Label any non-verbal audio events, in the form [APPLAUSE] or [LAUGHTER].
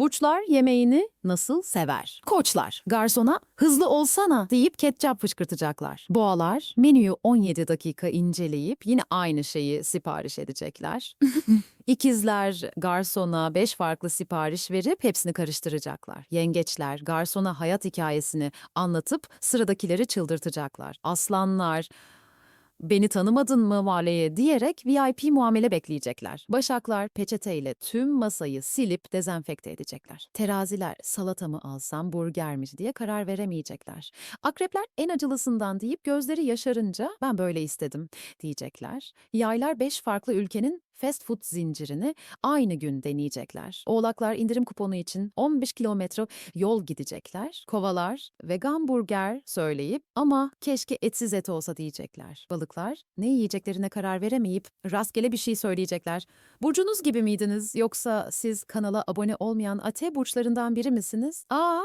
Burçlar yemeğini nasıl sever? Koçlar, garsona hızlı olsana deyip ketçap fışkırtacaklar. Boğalar, menüyü 17 dakika inceleyip yine aynı şeyi sipariş edecekler. [LAUGHS] İkizler, garsona 5 farklı sipariş verip hepsini karıştıracaklar. Yengeçler, garsona hayat hikayesini anlatıp sıradakileri çıldırtacaklar. Aslanlar, Beni tanımadın mı valeye diyerek VIP muamele bekleyecekler. Başaklar peçeteyle tüm masayı silip dezenfekte edecekler. Teraziler salata mı alsam burger mi diye karar veremeyecekler. Akrepler en acılısından deyip gözleri yaşarınca ben böyle istedim diyecekler. Yaylar 5 farklı ülkenin fast food zincirini aynı gün deneyecekler. Oğlaklar indirim kuponu için 15 kilometre yol gidecekler. Kovalar vegan burger söyleyip ama keşke etsiz et olsa diyecekler. Balıklar ne yiyeceklerine karar veremeyip rastgele bir şey söyleyecekler. Burcunuz gibi miydiniz yoksa siz kanala abone olmayan ate burçlarından biri misiniz? Aa